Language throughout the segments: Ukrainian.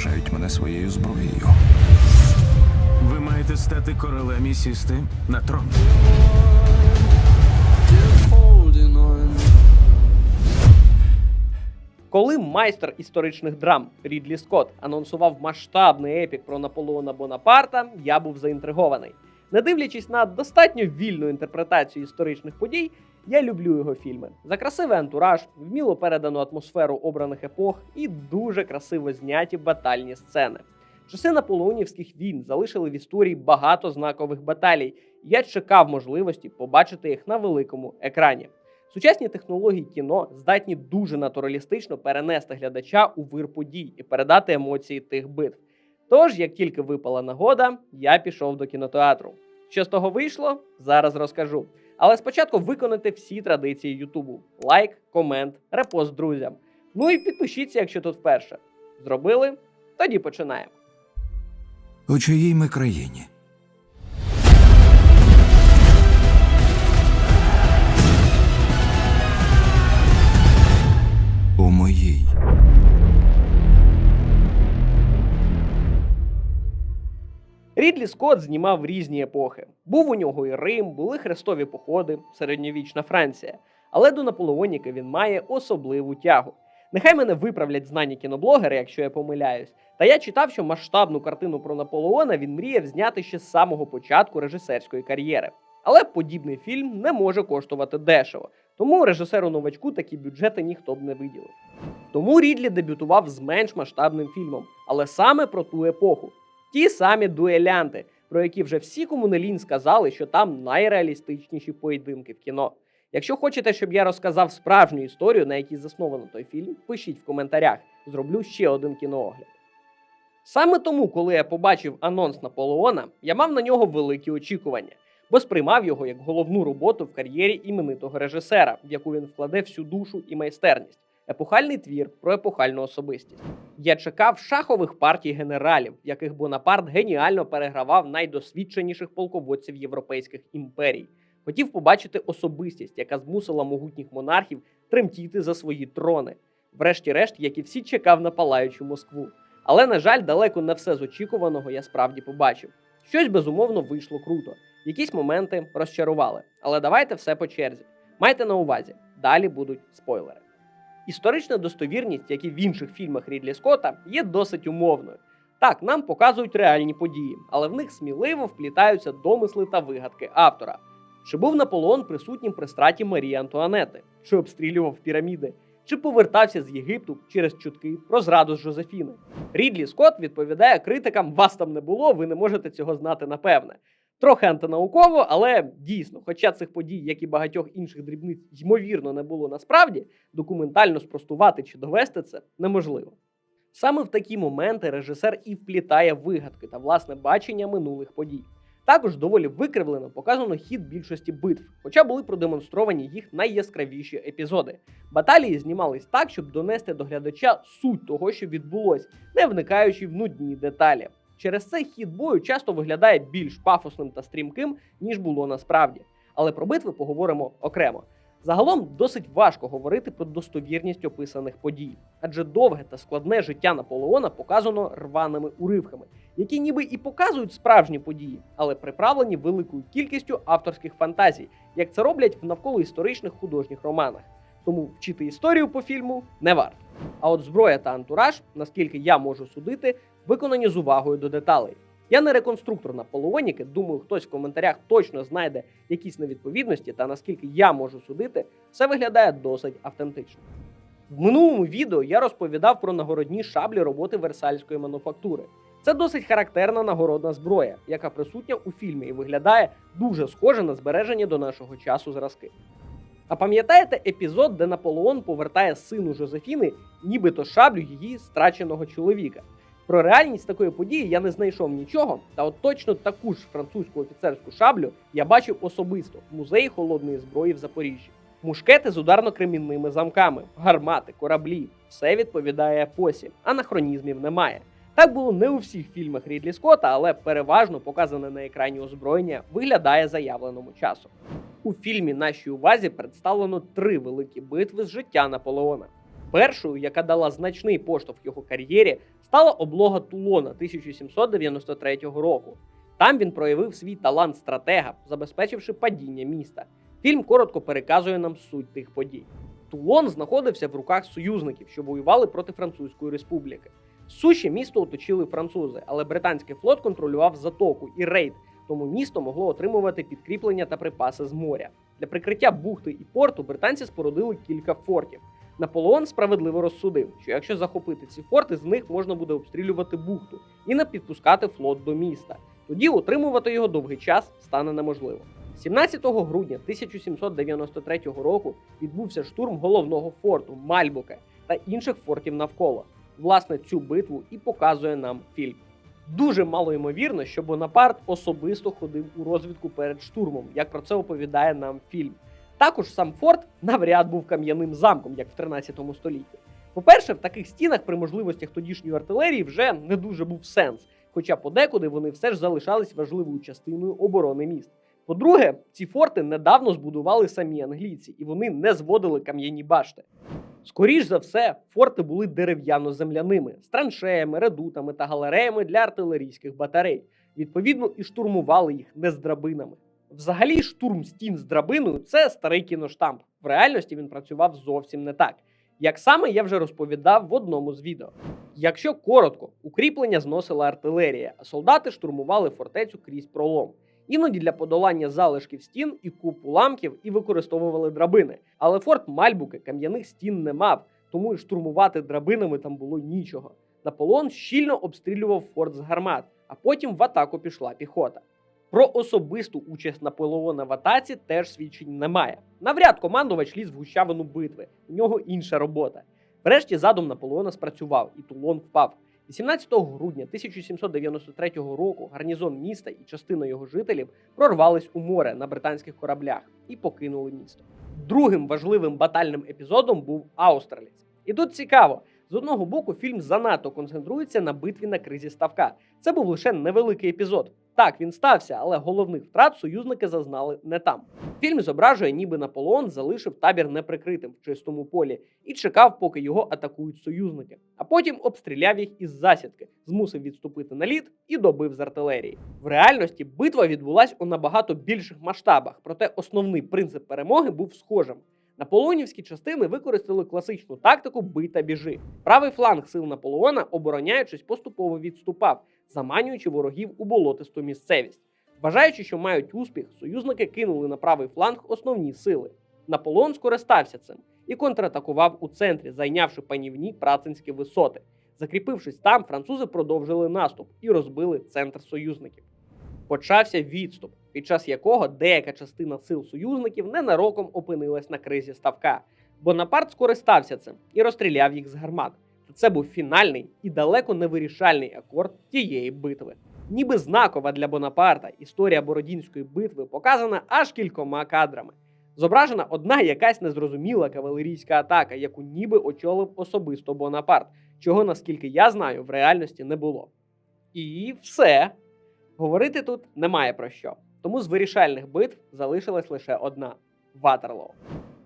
вважають мене своєю зброєю. Ви маєте стати королем і сісти на трон. Коли майстер історичних драм Рідлі Скотт анонсував масштабний епік про Наполеона Бонапарта, я був заінтригований. Не дивлячись на достатньо вільну інтерпретацію історичних подій, я люблю його фільми за красивий антураж, вміло передану атмосферу обраних епох і дуже красиво зняті батальні сцени. Часи наполеонівських війн залишили в історії багато знакових баталій. і Я чекав можливості побачити їх на великому екрані. Сучасні технології кіно здатні дуже натуралістично перенести глядача у вир подій і передати емоції тих битв. Тож, як тільки випала нагода, я пішов до кінотеатру. Що з того вийшло, зараз розкажу. Але спочатку виконайте всі традиції Ютубу: лайк, комент, репост друзям. Ну і підпишіться, якщо тут вперше. Зробили? Тоді починаємо. У чиїй ми країні? Рідлі Скотт знімав різні епохи. Був у нього і Рим, були хрестові походи, середньовічна Франція. Але до Наполеоніки він має особливу тягу. Нехай мене виправлять знані кіноблогери, якщо я помиляюсь. Та я читав, що масштабну картину про Наполеона він мріяв зняти ще з самого початку режисерської кар'єри. Але подібний фільм не може коштувати дешево, тому режисеру новачку такі бюджети ніхто б не виділив. Тому Рідлі дебютував з менш масштабним фільмом, але саме про ту епоху. Ті самі дуелянти, про які вже всі кому сказали, що там найреалістичніші поєдинки в кіно. Якщо хочете, щоб я розказав справжню історію, на якій засновано той фільм, пишіть в коментарях. Зроблю ще один кіноогляд. Саме тому, коли я побачив анонс Наполеона, я мав на нього великі очікування, бо сприймав його як головну роботу в кар'єрі іменитого режисера, в яку він вкладе всю душу і майстерність. Епохальний твір про епохальну особистість. Я чекав шахових партій генералів, яких Бонапарт геніально перегравав найдосвідченіших полководців європейських імперій. Хотів побачити особистість, яка змусила могутніх монархів тремтіти за свої трони. Врешті-решт, як і всі чекав на палаючу Москву. Але, на жаль, далеко не все з очікуваного я справді побачив. Щось безумовно вийшло круто. Якісь моменти розчарували. Але давайте все по черзі. Майте на увазі, далі будуть спойлери. Історична достовірність, як і в інших фільмах Рідлі Скотта, є досить умовною. Так, нам показують реальні події, але в них сміливо вплітаються домисли та вигадки автора. Чи був Наполеон присутнім при страті Марії Антуанети, чи обстрілював піраміди, чи повертався з Єгипту через чутки про зраду з Жозефіни? Рідлі Скотт відповідає критикам: вас там не було, ви не можете цього знати напевне. Трохи антинауково, але дійсно, хоча цих подій, як і багатьох інших дрібниць, ймовірно, не було насправді, документально спростувати чи довести це неможливо. Саме в такі моменти режисер і вплітає вигадки та власне бачення минулих подій. Також доволі викривлено показано хід більшості битв, хоча були продемонстровані їх найяскравіші епізоди. Баталії знімались так, щоб донести до глядача суть того, що відбулось, не вникаючи в нудні деталі. Через це хід бою часто виглядає більш пафосним та стрімким, ніж було насправді. Але про битви поговоримо окремо. Загалом досить важко говорити про достовірність описаних подій, адже довге та складне життя Наполеона показано рваними уривками, які ніби і показують справжні події, але приправлені великою кількістю авторських фантазій, як це роблять в навколоісторичних художніх романах. Тому вчити історію по фільму не варто. А от зброя та антураж, наскільки я можу судити, виконані з увагою до деталей. Я не реконструктор Наполеоніки, думаю, хтось в коментарях точно знайде якісь невідповідності, та наскільки я можу судити, все виглядає досить автентично. В минулому відео я розповідав про нагородні шаблі роботи версальської мануфактури. Це досить характерна нагородна зброя, яка присутня у фільмі і виглядає дуже схоже на збережені до нашого часу зразки. А пам'ятаєте епізод, де Наполеон повертає сину Жозефіни, нібито шаблю її страченого чоловіка? Про реальність такої події я не знайшов нічого, та от точно таку ж французьку офіцерську шаблю я бачив особисто в музеї холодної зброї в Запоріжжі. Мушкети з ударно-кремінними замками, гармати, кораблі все відповідає епосі, анахронізмів немає. Так було не у всіх фільмах Рідлі Скотта, але переважно показане на екрані озброєння виглядає заявленому часу. У фільмі нашій увазі представлено три великі битви з життя Наполеона. Першою, яка дала значний поштовх його кар'єрі, стала облога Тулона 1793 року. Там він проявив свій талант стратега, забезпечивши падіння міста. Фільм коротко переказує нам суть тих подій. Тулон знаходився в руках союзників, що воювали проти Французької республіки. Суші місто оточили французи, але британський флот контролював затоку і рейд, тому місто могло отримувати підкріплення та припаси з моря. Для прикриття бухти і порту британці спорудили кілька фортів. Наполеон справедливо розсудив, що якщо захопити ці форти, з них можна буде обстрілювати бухту і не підпускати флот до міста. Тоді утримувати його довгий час стане неможливо. 17 грудня 1793 року відбувся штурм головного форту Мальбуке та інших фортів навколо. Власне, цю битву і показує нам фільм. Дуже мало ймовірно, що Бонапарт особисто ходив у розвідку перед штурмом, як про це оповідає нам фільм. Також сам форт навряд був кам'яним замком, як в 13 столітті. По-перше, в таких стінах при можливостях тодішньої артилерії вже не дуже був сенс, хоча подекуди вони все ж залишались важливою частиною оборони міст. По-друге, ці форти недавно збудували самі англійці, і вони не зводили кам'яні башти. Скоріш за все, форти були дерев'яно-земляними з траншеями, редутами та галереями для артилерійських батарей. Відповідно, і штурмували їх не з драбинами. Взагалі, штурм стін з драбиною це старий кіноштамп. В реальності він працював зовсім не так. Як саме я вже розповідав в одному з відео. Якщо коротко, укріплення зносила артилерія, а солдати штурмували фортецю крізь пролом. Іноді для подолання залишків стін і куп уламків і використовували драбини. Але форт Мальбуки кам'яних стін не мав, тому і штурмувати драбинами там було нічого. Наполеон щільно обстрілював форт з гармат, а потім в атаку пішла піхота. Про особисту участь Наполеона в атаці теж свідчень немає. Навряд командувач ліз в гущавину битви, у нього інша робота. Врешті задум Наполеона спрацював, і Тулон впав. 18 грудня 1793 року гарнізон міста і частина його жителів прорвались у море на британських кораблях і покинули місто. Другим важливим батальним епізодом був Аустерліц. І тут цікаво. З одного боку, фільм занадто концентрується на битві на кризі ставка. Це був лише невеликий епізод. Так, він стався, але головних втрат союзники зазнали не там. Фільм зображує, ніби Наполеон залишив табір неприкритим в чистому полі і чекав, поки його атакують союзники, а потім обстріляв їх із засідки, змусив відступити на лід і добив з артилерії. В реальності битва відбулась у набагато більших масштабах, проте основний принцип перемоги був схожим. Наполеонівські частини використали класичну тактику бий та біжи. Правий фланг сил Наполеона, обороняючись, поступово відступав, заманюючи ворогів у болотисту місцевість. Вважаючи, що мають успіх, союзники кинули на правий фланг основні сили. Наполеон скористався цим і контратакував у центрі, зайнявши панівні працинські висоти. Закріпившись там, французи продовжили наступ і розбили центр союзників. Почався відступ, під час якого деяка частина сил союзників ненароком опинилась на кризі ставка. Бонапарт скористався цим і розстріляв їх з гармат. Та це був фінальний і далеко не вирішальний акорд тієї битви. Ніби знакова для Бонапарта історія Бородінської битви показана аж кількома кадрами. Зображена одна якась незрозуміла кавалерійська атака, яку ніби очолив особисто Бонапарт, чого, наскільки я знаю, в реальності не було. І все. Говорити тут немає про що. Тому з вирішальних битв залишилась лише одна Ватерлоу.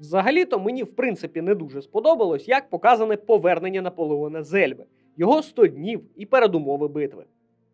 Взагалі-то мені в принципі не дуже сподобалось, як показане повернення Наполеона з Ельби, його 100 днів і передумови битви.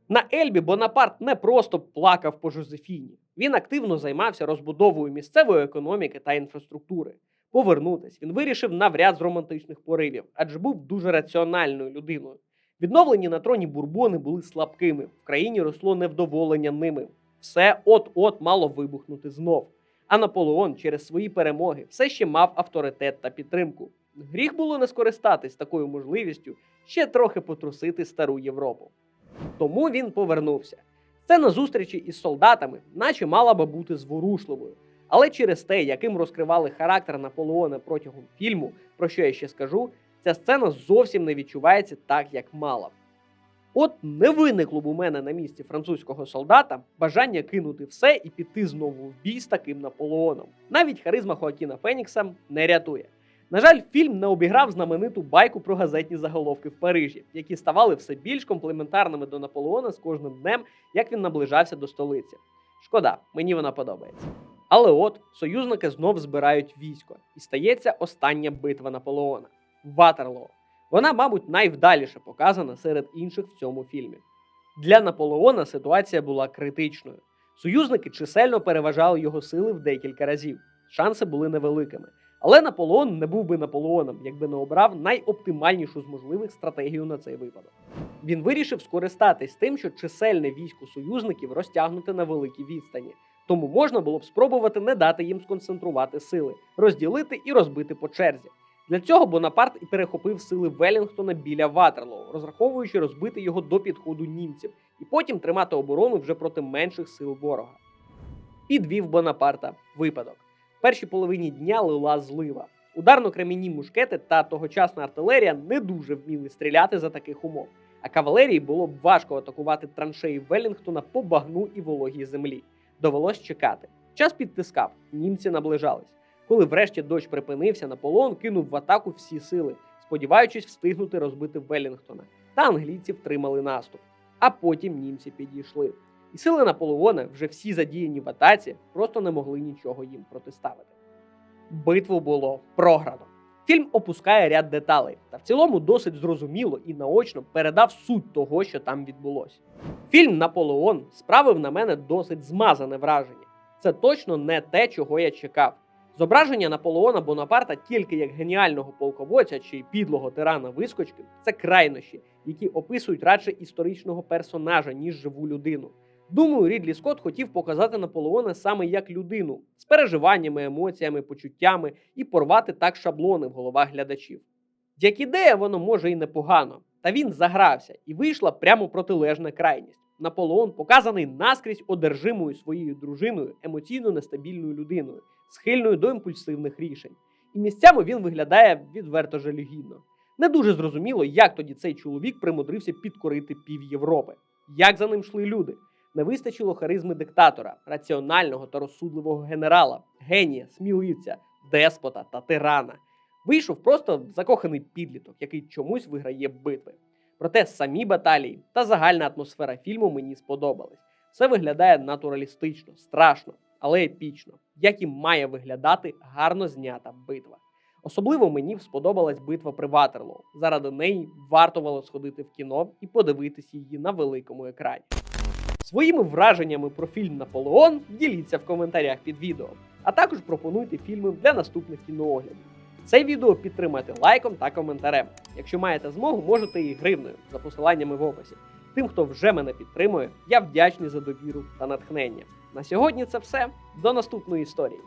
На Ельбі Бонапарт не просто плакав по Жозефіні. Він активно займався розбудовою місцевої економіки та інфраструктури. Повернутись він вирішив навряд з романтичних поривів, адже був дуже раціональною людиною. Відновлені на троні бурбони були слабкими, в країні росло невдоволення ними. Все от-от мало вибухнути знов. А Наполеон через свої перемоги все ще мав авторитет та підтримку. Гріх було не скористатись такою можливістю ще трохи потрусити стару Європу. Тому він повернувся. Сцена зустрічі із солдатами, наче мала би бути зворушливою. Але через те, яким розкривали характер Наполеона протягом фільму, про що я ще скажу, ця сцена зовсім не відчувається так, як мала б. От не виникло б у мене на місці французького солдата бажання кинути все і піти знову в бій з таким Наполеоном. Навіть харизма Хоакіна Фенікса не рятує. На жаль, фільм не обіграв знамениту байку про газетні заголовки в Парижі, які ставали все більш комплементарними до Наполеона з кожним днем, як він наближався до столиці. Шкода, мені вона подобається. Але от союзники знов збирають військо, і стається остання битва Наполеона. Ватерлоо. Вона, мабуть, найвдаліше показана серед інших в цьому фільмі. Для Наполеона ситуація була критичною. Союзники чисельно переважали його сили в декілька разів. Шанси були невеликими. Але Наполеон не був би Наполеоном, якби не обрав найоптимальнішу з можливих стратегію на цей випадок. Він вирішив скористатись тим, що чисельне військо союзників розтягнуте на великій відстані. Тому можна було б спробувати не дати їм сконцентрувати сили, розділити і розбити по черзі. Для цього Бонапарт і перехопив сили Велінгтона біля Ватерлоу, розраховуючи розбити його до підходу німців, і потім тримати оборону вже проти менших сил ворога. Підвів Бонапарта випадок. В першій половині дня лила злива. Ударно-кремінні мушкети та тогочасна артилерія не дуже вміли стріляти за таких умов, а кавалерії було б важко атакувати траншеї Велінгтона по багну і вологій землі. Довелось чекати. Час підтискав, німці наближались. Коли врешті дощ припинився, Наполеон кинув в атаку всі сили, сподіваючись встигнути розбити Велінгтона. Та англійці втримали наступ. А потім німці підійшли. І сили Наполеона, вже всі задіяні в атаці, просто не могли нічого їм протиставити. Битву було програно. Фільм опускає ряд деталей, та в цілому досить зрозуміло і наочно передав суть того, що там відбулося. Фільм Наполеон справив на мене досить змазане враження. Це точно не те, чого я чекав. Зображення Наполеона Бонапарта тільки як геніального полководця чи підлого тирана вискочки це крайнощі, які описують радше історичного персонажа, ніж живу людину. Думаю, Рідлі Скотт хотів показати Наполеона саме як людину з переживаннями, емоціями, почуттями і порвати так шаблони в головах глядачів. Як ідея, воно може і непогано, та він загрався і вийшла прямо протилежна крайність. Наполеон показаний наскрізь одержимою своєю дружиною, емоційно нестабільною людиною, схильною до імпульсивних рішень. І місцями він виглядає відверто жалюгідно. Не дуже зрозуміло, як тоді цей чоловік примудрився підкорити пів Європи. Як за ним йшли люди? Не вистачило харизми диктатора, раціонального та розсудливого генерала, генія, сміливця, деспота та тирана. Вийшов просто закоханий підліток, який чомусь виграє битви. Проте самі баталії та загальна атмосфера фільму мені сподобались. Все виглядає натуралістично, страшно, але епічно, як і має виглядати гарно знята битва. Особливо мені сподобалась битва при Ватерлоу. Заради неї варто було сходити в кіно і подивитись її на великому екрані. Своїми враженнями про фільм Наполеон діліться в коментарях під відео, а також пропонуйте фільми для наступних кінооглядів. Це відео підтримайте лайком та коментарем. Якщо маєте змогу, можете і гривнею за посиланнями в описі. Тим, хто вже мене підтримує, я вдячний за довіру та натхнення. На сьогодні це все. До наступної історії.